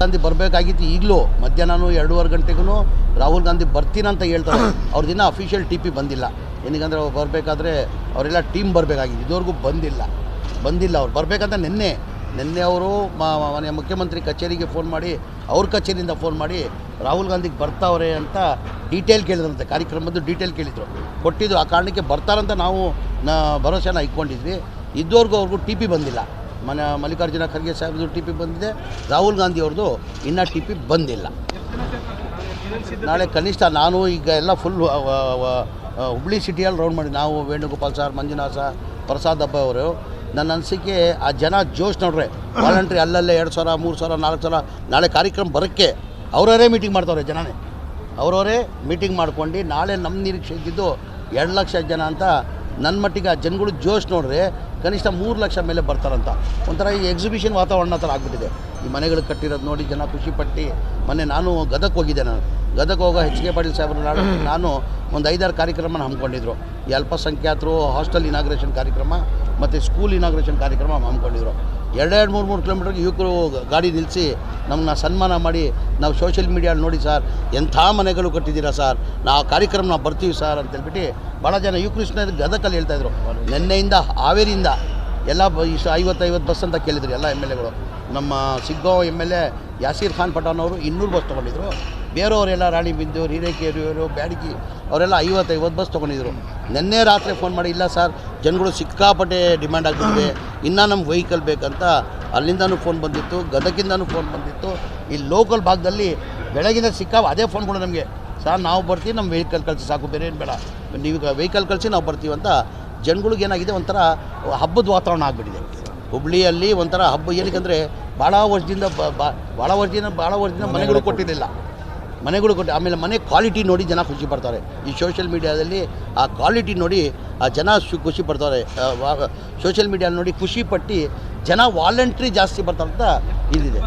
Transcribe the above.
ಗಾಂಧಿ ಬರಬೇಕಾಗಿತ್ತು ಈಗಲೂ ಮಧ್ಯಾಹ್ನ ಎರಡೂವರೆ ಗಂಟೆಗೂ ರಾಹುಲ್ ಗಾಂಧಿ ಬರ್ತೀನಂತ ಹೇಳ್ತಾರೆ. ಅವ್ರ ದಿನ ಅಫಿಷಿಯಲ್ ಟಿ ಪಿ ಬಂದಿಲ್ಲ. ಏನಕ್ಕಂದ್ರೆ ಅವ್ರು ಬರಬೇಕಾದ್ರೆ ಅವರೆಲ್ಲ ಟೀಮ್ ಬರಬೇಕಾಗಿತ್ತು. ಇದುವರೆಗೂ ಬಂದಿಲ್ಲ. ಬಂದಿಲ್ಲ ಅವ್ರು. ಬರಬೇಕಂತ ನಿನ್ನೆ ನಿನ್ನೆ ಅವರು ಮನೆ ಮುಖ್ಯಮಂತ್ರಿ ಕಚೇರಿಗೆ ಫೋನ್ ಮಾಡಿ, ಅವ್ರ ಕಚೇರಿಯಿಂದ ಫೋನ್ ಮಾಡಿ ರಾಹುಲ್ ಗಾಂಧಿಗೆ ಬರ್ತಾವ್ರೆ ಅಂತ ಡೀಟೇಲ್ ಕೇಳಿದ್ರಂತೆ. ಕಾರ್ಯಕ್ರಮದ್ದು ಡೀಟೇಲ್ ಕೇಳಿದರು. ಕೊಟ್ಟಿದ್ದು ಆ ಕಾರಣಕ್ಕೆ ಬರ್ತಾರಂತ ನಾವು ನ, ಭರವಸೆನ ಇಟ್ಕೊಂಡಿದ್ವಿ. ಇದ್ದವ್ರಿಗೂ ಅವ್ರಿಗೂ ಟಿ ಪಿ ಬಂದಿಲ್ಲ. ಮನೆ ಮಲ್ಲಿಕಾರ್ಜುನ ಖರ್ಗೆ ಸಾಹೇಬ್ದು ಟಿ ಪಿ ಬಂದಿದೆ. ರಾಹುಲ್ ಗಾಂಧಿ ಅವ್ರದ್ದು ಇನ್ನೂ ಟಿ ಪಿ ಬಂದಿಲ್ಲ. ನಾಳೆ ಕನಿಷ್ಠ ನಾನು ಈಗ ಎಲ್ಲ ಫುಲ್ ಹುಬ್ಳಿ ಸಿಟಿಯಲ್ಲಿ ರೌಂಡ್ ಮಾಡಿ, ನಾವು ವೇಣುಗೋಪಾಲ್ ಸರ್ ಮಂಜುನಾಥ ಸರ್ ಪ್ರಸಾದ್ ಹಬ್ಬ ಅವರು, ನನ್ನ ಅನಿಸಿಕೆ ಆ ಜನ ಜೋಶ್ ನೋಡ್ರೆ ವಾಲಂಟ್ರಿ ಅಲ್ಲಲ್ಲೇ ಎರಡು ಸಾವಿರ, ಮೂರು ಸಾವಿರ, ನಾಲ್ಕು ಸಾವಿರ, ನಾಳೆ ಕಾರ್ಯಕ್ರಮ ಬರೋಕ್ಕೆ ಅವರವರೇ ಮೀಟಿಂಗ್ ಮಾಡ್ತಾವ್ರೆ ಜನನೇ. ಅವರವರೇ ಮೀಟಿಂಗ್ ಮಾಡ್ಕೊಂಡು ನಾಳೆ ನಮ್ಮ ನಿರೀಕ್ಷೆ ಇದ್ದಿದ್ದು ಎರಡು ಲಕ್ಷ ಜನ ಅಂತ ನನ್ನ ಮಟ್ಟಿಗೆ ಆ ಜನಗಳು ಜೋಶ್ ನೋಡ್ರೆ ಕನಿಷ್ಠ ಮೂರು ಲಕ್ಷ ಮೇಲೆ ಬರ್ತಾರಂತ. ಒಂಥರ ಈ ಎಕ್ಸಿಬಿಷನ್ ವಾತಾವರಣ ಥರ ಆಗ್ಬಿಟ್ಟಿದೆ. ಈ ಮನೆಗಳು ಕಟ್ಟಿರೋದು ನೋಡಿ ಜನ ಖುಷಿಪಟ್ಟು ಮೊನ್ನೆ ನಾನು ಗದಕ್ಕೆ ಹೋಗಿದ್ದೆ ನಾನು. ಗದಗ ಹೋಗೋ ಎಚ್ ಕೆ ಪಾಟೀಲ್ ಸಾಹೇಬ್ರ ನಾಡ ನಾನು ಒಂದು ಐದಾರು ಕಾರ್ಯಕ್ರಮನ ಹಮ್ಮಿಕೊಂಡಿದ್ರು. ಈ ಅಲ್ಪಸಂಖ್ಯಾತರು ಹಾಸ್ಟೆಲ್ ಇನಾಗ್ರೇಷನ್ ಕಾರ್ಯಕ್ರಮ ಮತ್ತು ಸ್ಕೂಲ್ ಇನಾಗ್ರೇಷನ್ ಕಾರ್ಯಕ್ರಮ ಹಮ್ಮಿಕೊಂಡಿದ್ರು. ಎರಡೆರಡು ಮೂರು ಮೂರು ಕಿಲೋಮೀಟ್ರಿಗೆ ಯುವಕರು ಗಾಡಿ ನಿಲ್ಲಿಸಿ ನಮ್ಮನ್ನ ಸನ್ಮಾನ ಮಾಡಿ ನಾವು ಸೋಷಿಯಲ್ ಮೀಡಿಯಲ್ಲಿ ನೋಡಿ ಸರ್ ಎಂಥ ಮನೆಗಳು ಕಟ್ಟಿದ್ದೀರಾ ಸರ್? ನಾವು ಕಾರ್ಯಕ್ರಮ ನಾವು ಬರ್ತೀವಿ ಸರ್ ಅಂತೇಳ್ಬಿಟ್ಟು ಭಾಳ ಜನ ಯುವಕೃಷ್ಣ ಗದಕಲ್ಲಿ ಹೇಳ್ತಾಯಿದ್ರು ನಿನ್ನೆಯಿಂದ ಹಾವೇರಿಯಿಂದ ಎಲ್ಲ ಬ ಇಷ್ಟು ಐವತ್ತು ಐವತ್ತು ಬಸ್ ಅಂತ ಕೇಳಿದ್ರು ಎಲ್ಲ ಎಂ ಎಲ್ ಎಗಳು. ನಮ್ಮ Shiggaon M L A Yasir Khan Pathan ಅವರು ಇನ್ನೂರು ಬಸ್ ತೊಗೊಂಡಿದ್ರು. ಬೇರೆಯವರೆಲ್ಲ ರಾಣಿಬಿಂದು ಹಿರೇಕೇರಿಯವರು ಬ್ಯಾಡಗಿ ಅವರೆಲ್ಲ ಐವತ್ತು ಐವತ್ತು ಬಸ್ ತೊಗೊಂಡಿದ್ರು. ನಿನ್ನೆ ರಾತ್ರಿ ಫೋನ್ ಮಾಡಿ, ಇಲ್ಲ ಸರ್ ಜನಗಳು ಸಿಕ್ಕಾಪಟ್ಟೆ ಡಿಮ್ಯಾಂಡ್ ಆಗ್ತಿದೆ ಇನ್ನೂ ನಮ್ಗೆ ವೆಹಿಕಲ್ ಬೇಕಂತ ಅಲ್ಲಿಂದನೂ ಫೋನ್ ಬಂದಿತ್ತು, ಗದಗಿಂದನೂ ಫೋನ್ ಬಂದಿತ್ತು. ಈ ಲೋಕಲ್ ಭಾಗದಲ್ಲಿ ಬೆಳಗಿನ ಸಿಕ್ಕಾ ಅದೇ ಫೋನ್ಗಳು ನಮಗೆ. ಸರ್ ನಾವು ಬರ್ತೀವಿ ನಮ್ಮ ವೆಹಿಕಲ್ ಕಳಿಸಿ ಸಾಕು, ಬೇರೆ ಏನು ಬೇಡ. ನೀವು ವೆಹಿಕಲ್ ಕಳಿಸಿ ನಾವು ಬರ್ತೀವಿ ಅಂತ ಜನಗಳಿಗೆ ಏನಾಗಿದೆ, ಒಂಥರ ಹಬ್ಬದ ವಾತಾವರಣ ಆಗಿಬಿಟ್ಟಿದೆ. ಹುಬ್ಳಿಯಲ್ಲಿ ಒಂಥರ ಹಬ್ಬ ಏನಕ್ಕಂದರೆ ಭಾಳ ವರ್ಷದಿಂದ ಭಾಳ ವರ್ಷದಿಂದ ಭಾಳ ವರ್ಷದಿಂದ ಮನೆಗಳು ಕೊಟ್ಟಿರಲಿಲ್ಲ ಮನೆಗಳು ಕೊಟ್ಟು ಆಮೇಲೆ ಮನೆ ಕ್ವಾಲಿಟಿ ನೋಡಿ ಜನ ಖುಷಿ ಪಡ್ತಾರೆ. ಈ ಸೋಷಿಯಲ್ ಮೀಡಿಯಾದಲ್ಲಿ ಆ ಕ್ವಾಲಿಟಿ ನೋಡಿ ಆ ಜನ ಖುಷಿ ಪಡ್ತಾರೆ. ಸೋಷಿಯಲ್ ಮೀಡಿಯಾ ನೋಡಿ ಖುಷಿ ಪಟ್ಟು ಜನ ವಾಲಂಟ್ರಿ ಜಾಸ್ತಿ ಬರ್ತಾರೆ ಅಂತ ಇದಿದೆ